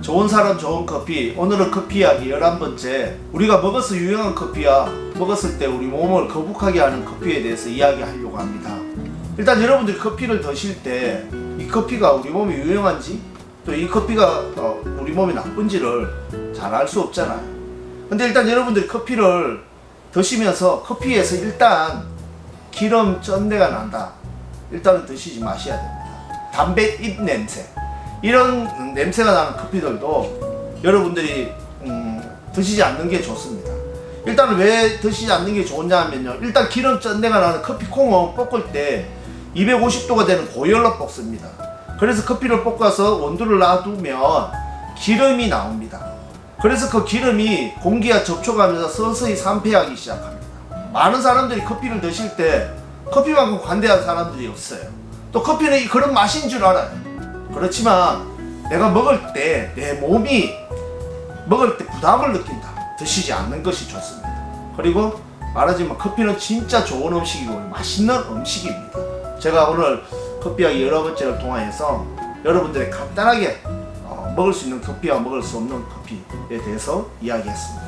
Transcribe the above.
좋은 사람 좋은 커피. 오늘은 커피 이야기 11번째. 우리가 먹어서 유용한 커피와 먹었을 때 우리 몸을 거북하게 하는 커피에 대해서 이야기하려고 합니다. 일단 여러분들이 커피를 드실 때 이 커피가 우리 몸에 유용한지 또 이 커피가 어, 우리 몸에 나쁜지를 잘 알 수 없잖아요. 근데 일단 여러분들이 커피를 드시면서 커피에서 일단 기름 쩐내가 난다. 일단은 드시지 마셔야 됩니다. 담배 잎 냄새 이런 냄새가 나는 커피들도 여러분들이 음, 드시지 않는 게 좋습니다. 일단 왜 드시지 않는 게 좋냐 하면요. 일단 기름 쩐내가 나는 커피 콩은 볶을 때 250도가 되는 고열로 볶습니다. 그래서 커피를 볶아서 원두를 놔두면 기름이 나옵니다. 그래서 그 기름이 공기와 접촉하면서 서서히 산패하기 시작합니다. 많은 사람들이 커피를 드실 때 커피만큼 관대한 사람들이 없어요. 또 커피는 이 그런 맛인 줄 알아요. 그렇지만 내가 먹을 때 내 몸이 먹을 때 부담을 느낀다. 드시지 않는 것이 좋습니다. 그리고 말하지만 커피는 진짜 좋은 음식이고 맛있는 음식입니다. 제가 오늘 커피하기 여러 번째를 통하여서 여러분들이 간단하게 어, 먹을 수 있는 커피와 먹을 수 없는 커피에 대해서 이야기했습니다.